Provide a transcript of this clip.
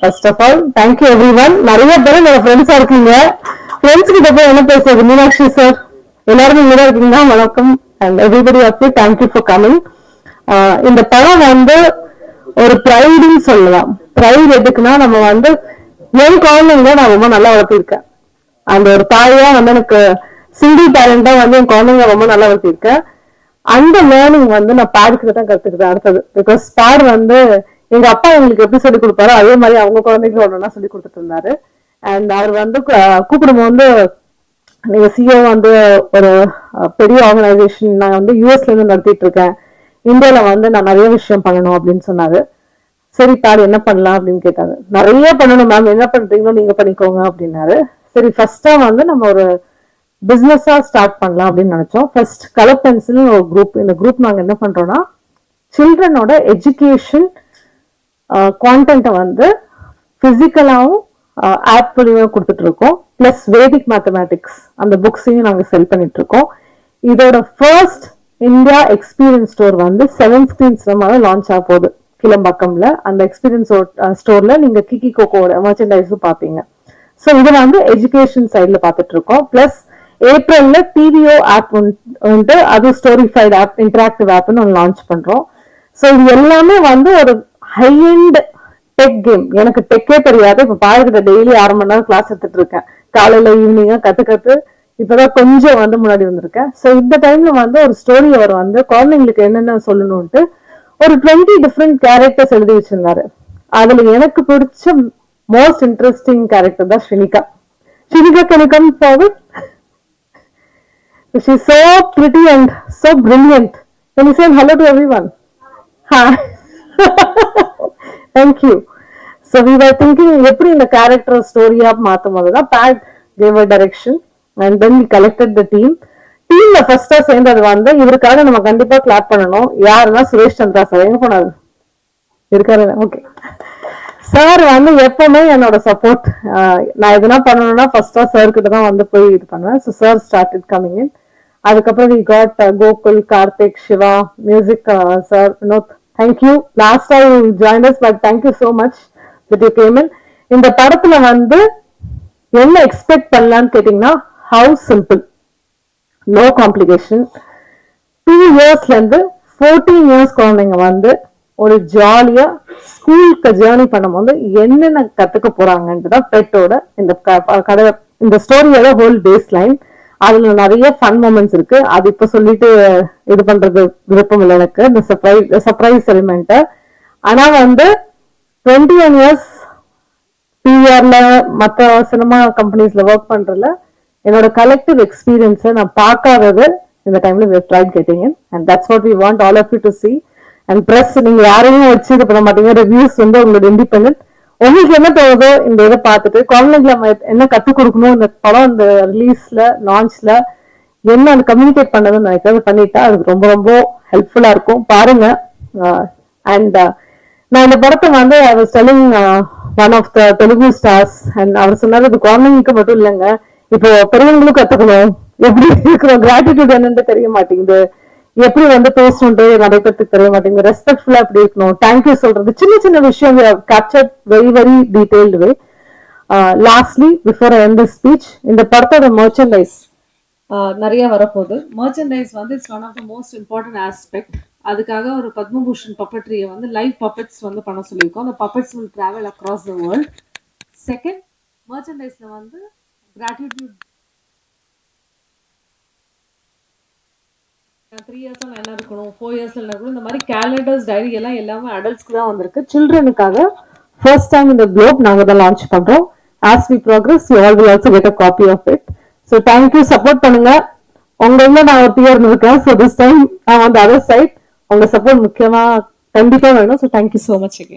First of all thank you everyone நிறைய பேர் என்னோட ஃப்ரெண்ட்ஸா இருக்கீங்க. ஃப்ரெண்ட்ஸ் கிட்ட போய் என்ன பேசுறது? மீனாட்சி சார் எல்லாரும் இங்கே தான் வணக்கம். And everybody of thank you for coming இந்த படம் வந்து ஒரு ப்ரைடுன்னு சொல்லலாம். ப்ரைட் எதுக்குன்னா நம்ம வந்து என் குழந்தைங்க நான் ரொம்ப நல்லா வளர்த்திருக்கேன். அந்த ஒரு தாயா வந்து எனக்கு சிங்கிள் பேரண்டா வந்து என் குழந்தைங்க ரொம்ப நல்லா வளர்த்திருக்கேன். அந்த லேர்னிங் வந்து நான் பாடுக்கிட்ட தான் கத்துக்கிட்டேன் அடுத்தது. பிகாஸ் பாடு வந்து எங்க அப்பா எங்களுக்கு எப்படி சொல்லி கொடுப்பாரோ. அதே மாதிரி அவங்க குழந்தைக்கு ஒன்றா சொல்லி கொடுத்துட்டு இருந்தாரு. அண்ட் அவர் வந்து கூப்பிடும் கூப்பிடும்போது நீங்க சிஓ வந்து ஒரு பெரிய ஆர்கனைசேஷன் நான் வந்து யூஎஸ்ல இருந்து நடத்திட்டு இருக்கேன். இந்தியால வந்து நான் நிறைய விஷயம் பண்ணணும் அப்படின்னு சொன்னாரு. சரி பாரு என்ன பண்ணலாம் அப்படின்னு கேட்டாங்க நிறைய பண்ணணும் மேம் என்ன பண்றீங்களோ நீங்க பண்ணிக்கோங்க அப்படின்னாரு. சரி ஃபர்ஸ்டா வந்து நம்ம ஒரு பிஸ்னஸா ஸ்டார்ட் பண்ணலாம் அப்படின்னு நினைச்சோம். ஃபர்ஸ்ட் கலர் பென்சில் ஒரு குரூப் இந்த குரூப் நாங்க என்ன பண்றோம்னா சில்ட்ரனோட எஜுகேஷன் கான்டென்ட்டை வந்து ஃபிசிக்கலாகவும் ஆப் மூலியமா கொடுத்துட்ருக்கோம். ப்ளஸ் வேதிக் மேத்தமேட்டிக்ஸ் அந்த புக்ஸையும் நாங்கள் செல் பண்ணிகிட்ருக்கோம் இதோட ஃபர்ஸ்ட் இந்தியா எக்ஸ்பீரியன்ஸ் ஸ்டோர் வந்து செவன் ஸ்கிரீன்ஸ் லான்ச் ஆக போகுது. கிளம்பாக்கம்ல. அந்த எக்ஸ்பீரியன்ஸ் ஸ்டோர்ல நீங்க கிக்கி கோகோட மர்ச்சன்டைஸும் பார்ப்பீங்க ஸோ இதில் வந்து எஜுகேஷன் சைட்ல பார்த்துட்டு இருக்கோம் பிளஸ் ஏப்ரல்ல டிவிஓ ஆப் வந்துட்டு அது ஸ்டோரிஃபைட் ஆப் இன்டராக்டிவ் ஆப்னு ஒன்று லான்ச் பண்றோம். ஸோ இது எல்லாமே வந்து ஒரு ஹை டெக் கேம் எனக்கு டெக்கே தெரியாது. இப்ப பாருக்கிட்ட டெய்லி ஆறு மணி நேரம் கிளாஸ் எடுத்துட்டு இருக்கேன். காலையில ஈவினிங்கா கத்து கத்து இப்பதான் கொஞ்சம் வந்து முன்னாடி வந்திருக்கேன். ஸோ இந்த டைம்ல வந்து ஒரு ஸ்டோரி அவர் வந்து குழந்தைங்களுக்கு என்னென்ன சொல்லணும்ட்டு ஒரு டுவெண்ட்டி டிஃப்ரெண்ட் கேரக்டர்ஸ் எழுதி வச்சிருந்தாரு. அதுல எனக்கு பிடிச்ச மோஸ்ட் இன்ட்ரெஸ்டிங் கேரக்டர் தான் Srinika. Srinika can you come forward? And so pretty and so brilliant. Can you say hello to everyone? Hi. Thank you so we are thinking எப்படி இந்த character ஸ்டோரியா மாத்தும் போதுதான் bad gave direction and then we collected the team டீம்ல ஃபர்ஸ்டா சேர்ந்தது வந்து இவருக்காக நம்ம கண்டிப்பா கிளாப் பண்ணணும். யாருன்னா சுரேஷ் சந்திரா சார் எங்க போனாரு? இருக்காரு. ஓகே சார் வந்து எப்பவுமே என்னோட சப்போர்ட் நான் எதுனா பண்ணணும்னா ஃபர்ஸ்டா சார் கிட்ட தான் வந்து போய் இது பண்ணுவேன். So sir started coming in அதுக்கப்புறம் we got Gokul Karthik Siva music sir Vinod thank you last I join but thank you so much that you came in இந்த படத்துல வந்து என்ன எக்ஸ்பெக்ட் பண்ணலாம்னு கேட்டீங்கன்னா how simple no complication two இயர்ஸ்ல இருந்து fourteen years குழந்தைங்க வந்து ஒரு ஜாலியா ஸ்கூலுக்கு ஜேர்னி பண்ணும்போது என்னென்ன கத்துக்க போறாங்கன்ட்டு தான் பெட்டோட இந்த கதை இந்த ஸ்டோரியோட ஹோல் பேஸ் லைன் அதுல நிறைய ஃபன் மூமெண்ட்ஸ் இருக்கு. அது இப்ப சொல்லிட்டு இது பண்றது விருப்பம் இல்லை எனக்கு. இந்த சர்ப்ரைஸ் சர்ப்ரைஸ் எலிமெண்ட் ஆனா வந்து டுவெண்ட்டி ஒன் இயர்ஸ் பிஆர்ல மற்ற சினிமா கம்பெனிஸ்ல ஒர்க் பண்றதுல என்னோட கலெக்டிவ் எக்ஸ்பீரியன்ஸை நான் பார்க்காதது இந்த டைம்ல tried have and that's what we want all of you to see and press நீங்க யாரையும் வச்சு இது பண்ண மாட்டீங்க. ரிவ்யூஸ் வந்து உங்களோட இண்டிபெண்டன்ட் உங்களுக்கு என்ன தோணுதோ இந்த இதை பார்த்துட்டு குழந்தைங்களை நம்ம என்ன கற்றுக் கொடுக்கணும் இந்த படம் இந்த ரிலீஸ்ல லான்ச்ல என்ன அந்த கம்யூனிகேட் பண்ணதுன்னு நினைக்கிறது பண்ணிட்டா அதுக்கு ரொம்ப ரொம்ப ஹெல்ப்ஃபுல்லா இருக்கும். பாருங்க. அண்ட் நான் இந்த படத்தை வந்து I was telling one of the Telugu stars and அவர் சொன்னார் இது குழந்தைங்களுக்கு மட்டும் இல்லைங்க. இப்போ பெரியவங்களும் கத்துக்கணும். எப்படி இருக்கிறோம்? கிராட்டிடியூட் என்னன்னு தெரிய மாட்டேங்குது. எப்படி வந்து பேசணுன்றது நடைபெற்று தெரிய மாட்டேங்குது. ரெஸ்பெக்ட்ஃபுல்லா எப்படி இருக்கணும். தேங்க்யூ சொல்றது. சின்ன சின்ன விஷயம் capture very very detailed way lastly before I end speech இந்த படத்தோட மர்ச்சன்டைஸ் uh, நிறைய வரப்போகுது. மர்ச்சன்டைஸ் வந்து it's one of the most important aspect அதுக்காக ஒரு பத்மபூஷன் பப்பட்ரியை வந்து லைவ் பப்பட்ஸ் வந்து பண்ண சொல்லியிருக்கோம். அந்த puppets will travel across the world second மர்ச்சன்டைஸில் வந்து கிராட்டிடியூட் த்ரீ இயர்ஸில் என்ன இருக்கணும் ஃபோர் இயர்ஸ்ல என்ன இருக்கணும் இந்த மாதிரி கேலண்டர்ஸ் டைரி எல்லாம் எல்லாமே அடல்ட்ஸ்க்கு தான் வந்திருக்கு. சில்ட்ரனுக்காக ஃபர்ஸ்ட் டைம் இந்த குளோப் நாங்க தான் லான்ச் பண்றோம். As we progress you all will also get a copy of it so thank you support பண்ணுங்க. உங்க நான் ஒரு பியர் இருக்கேன் ஸோ திஸ் டைம் நான் வந்து அதர் சைட் உங்க சப்போர்ட் முக்கியமா கண்டிப்பாக வேணும். So thank you so much again